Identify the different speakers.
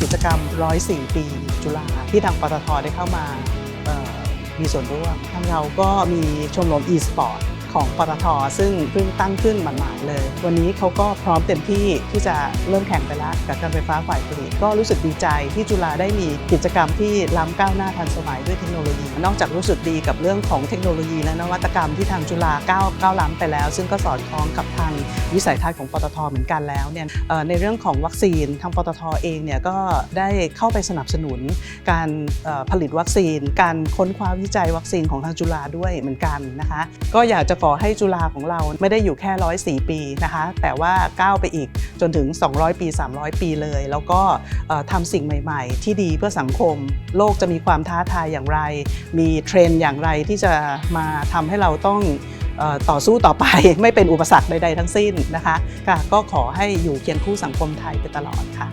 Speaker 1: กิจกรรม 104 ปีจุฬาที่ทางปตทได้เข้ามามีส่วนร่วมทางเราก็มีชมรม e-sport ของปตทซึ่งเพิ่งตั้งขึ้นหมาดๆเลย วันนี้เขาก็พร้อมเต็มที่ที่จะเริ่มแข่งไปแล้วกับการไฟฟ้าฝ่ายผลิตก็รู้สึกดีใจที่จุฬาได้มีกิจกรรมที่ล้ำก้าวหน้าทันสมัยด้วยเทคโนโลยี นอกจากรู้สึกดีกับเรื่องของเทคโนโลยี และนวัตกรรมที่ทางจุฬาก้าวก้าวล้ำไปแล้ว ซึ่งก็สอดคล้องกับทางวิสัยทัศน์ของปตทเหมือนกันแล้วเนี่ยในเรื่องของวัคซีนทางปตทเองเนี่ยก็ได้เข้าไปสนับสนุน การผลิตวัคซีน การค้นคว้าวิจัยวัคซีนของทางจุฬาด้วยเหมือนกันนะคะ ก็อยากจะขอให้จุฬาของเราไม่ได้อยู่แค่ 104 ปีนะคะ แต่ว่าก้าวไปอีกจนถึง 200 ปี 300 ปีเลย แล้วก็ทำสิ่งใหม่ๆ ที่ดีเพื่อสังคม โลกจะมีความท้าทายอย่างไร มีเทรนด์อย่างไรที่จะมาทำให้เราต้องต่อสู้ต่อไปไม่เป็นอุปสรรคใด ๆ ทั้งสิ้นนะคะก็ขอให้อยู่เคียงคู่สังคมไทยไปตลอดค่ะ